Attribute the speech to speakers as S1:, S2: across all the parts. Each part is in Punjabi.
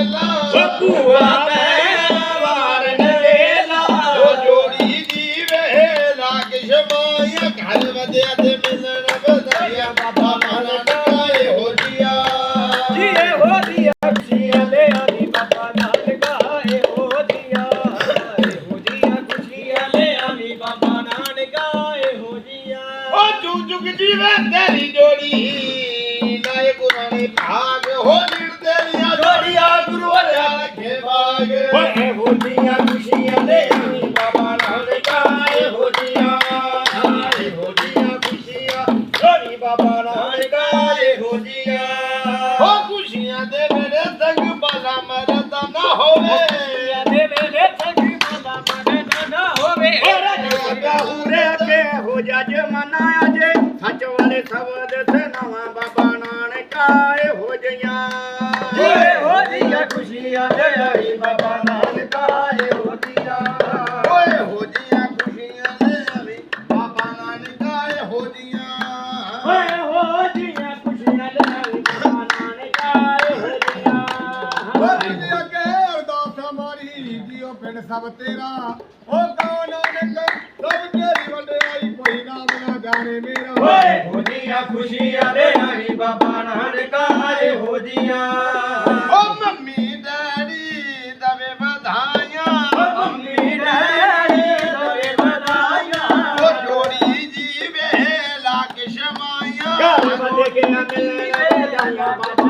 S1: ਵੇਲਾ
S2: ਭੂਆ ਪੈਰਵਾਰਨ ਵੇਲਾ
S1: ਉਹ ਜੋੜੀ ਦੀ ਵੇਲਾ ਕਿਸ਼ਮਾਇਆ ਘਰ ਵਧਿਆ ਤੇ ਮਿਲਣ ਵਧਿਆ ਬਾਬਾ ਨਾਨਕਾ ਇਹੋ ਜਿਆ
S2: ਜੀ ਹੋ ਦੀਆਂ ਖੁਸ਼ੀਆਂ ਲੈ ਆਵੀਂ ਬਾਬਾ ਨਾਨਕਾ ਇਹੋ ਦੀਆਂ ਇਹੋ ਦੀਆਂ ਖੁਸ਼ੀਆਂ ਲੈ ਆਵੀਂ ਬਾਬਾ ਨਾਨਕਾ ਇਹੋ ਜੀਆਂ
S1: ਉਹ ਜੁਗ ਜੁਗ ਜੀਵੇ ਤੇਰੀ ਜੋੜੀ ਨਾਏ ਗੁਰਾਂ ਨੇ ਭਾਗ ਹੋ ਨਿੜ ਤੇਰੀਆਂ
S2: ਓਏ ਇਹੋ ਦੀਆਂ ਖੁਸ਼ੀਆਂ ਲੈ ਆਵੀਂ ਬਾਬਾ ਨਾਨਕਾ ਇਹੋ ਜੀਆਂ ਇਹੋ ਦੀਆਂ ਖੁਸ਼ੀਆਂ ਲੋਰੀ ਬਾਬਾ ਨਾਨਕਾ ਇਹੋ ਜੀਆਂ
S1: ਉਹ ਖੁਸ਼ੀਆਂ ਦੇ ਮੇਰੇ ਸੰਗ ਬਾਲਾ ਮਰਦਾ ਨਾ ਹੋਵੇ।
S2: ਦੇ ਮੇਰੇ ਸੰਗੀ ਮਾਲਾ ਮਨ ਨਾ ਹੋਵੇ। ਓਰੇ ਜਗਾ ਹੂਰੇ ਅੱਗੇ ਹੋ ਜਾ ਜਮਾਨਾ ਅਜੇ ਸੱਚ ਵਾਲੇ ਸ਼ਬਦ ਤੇ ਨਵਾਂ
S1: ਸਭ ਤੇਰਾ। ਓ ਕੌਣ ਨਾਨਕ ਸਭ ਤੇਰੀ ਵਡਿਆਈ ਕੋਈ ਨਾਮ ਨਾ ਜਾਣੇ ਮੇਰਾ।
S2: ਓਏ ਹੋ ਜੀਆਂ ਖੁਸ਼ੀਆਂ ਦੇ ਆਈ ਬਾਬਾ ਨਾਨਕਾ ਇਹੋ ਜੀਆਂ
S1: ਓ ਮੰਮੀ ਡੈਡੀ ਦਵੇ ਵਧਾਈਆਂ।
S2: ਮੰਮੀ ਡੈਡੀ ਦਵੇ ਵਧਾਈਆਂ।
S1: ਓ ਜੋੜੀ ਜੀ ਵੇਲਾ ਕਿਸ਼ਮਾਈਆਂ
S2: ਘਰ ਬੰਦੇ ਕੇ ਨਾ ਮਿਲਣੇ ਜਾਈਆਂ ਬਾਬਾ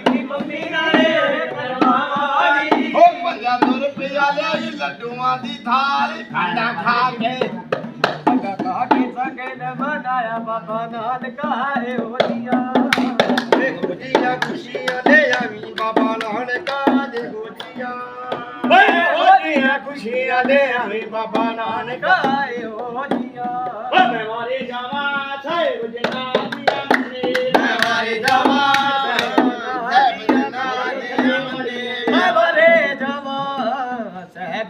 S1: ਰੁਪਇਆ ਲਿਆਈ ਲੱਡੂਆਂ ਦੀ ਥਾਲੀ ਖਾਂਡਾ ਖਾ ਕੇ
S2: ਅੱਗਾ ਕਾ ਕੇ ਸੰਗੇ ਨੇ ਬਣਾਇਆ ਬਾਬਾ ਨਾਨਕਾ ਇਹੋ ਜੀਆਂ ਇਹੋ ਜੀਆਂ ਖੁਸ਼ੀਆਂ ਲੈ ਆਵੀਂ ਬਾਬਾ ਨਾਨਕਾ ਇਹੋ ਜੀਆਂ ਓਏ ਹੋ ਜੀਆਂ ਖੁਸ਼ੀਆਂ ਲੈ ਆਵੀਂ ਬਾਬਾ ਨਾਨਕਾ ਇਹੋ ਜੀਆਂ ਓ ਮੈਂ ਮਾਰੇ ਜਾਵਾਂ ਸਾਹਿਬ ਜਨਾ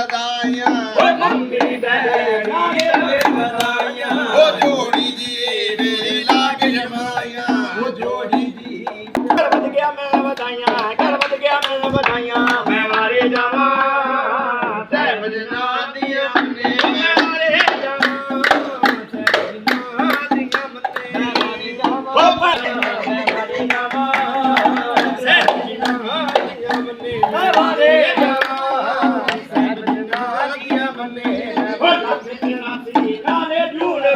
S1: ਵਧਾਈਆਂ
S2: ਓ ਮੰਮੀ ਡੈਡੀ ਦੇ ਵਧਾਈਆਂ
S1: ਓ ਜੋੜੀ ਦੀ ਮੇਰੀ ਲਾਗ ਜਮਾਈਆਂ
S2: ਓ ਜੋੜੀ ਦੀ ਘਰ ਵਧ ਗਿਆ ਮੈਂ ਵਧਾਈਆਂ ਘਰ ਵਧ ਗਿਆ ਮੈਂ ਵਧਾਈਆਂ ਮੈਂ ਮਾਰੇ ਜਾਵਾਂ
S1: ਸਾਹਿਬ ਜਨਾਂ ਦੀਆਂ ਮਨੇ
S2: ਮੈਂ ਮਾਰੇ ਜਾਵਾਂ ਸਹਿਬ ਜਨਾ ਦੀਆਂ ਬੰਨੇ ਮੈਂ ਮਾਰੇ ਜਾਵਾਂ ਓ ਮਾਰੇ ਜਾਵਾਂ ਸਹਿਬ ਜਨਾ ਦੀਆਂ ਬੰਨੇ ਮੈਂ ਮਾਰੇ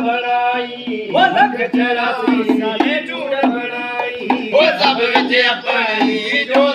S2: ਬਣਾਈ। ਓ ਲੱਖ ਚਰਾਸੀ ਨਾਲੇ ਝੂੜ ਬਣਾਈ।
S1: ਓ ਸਭ ਵਿੱਚ ਆਪਣੀ ਜੋ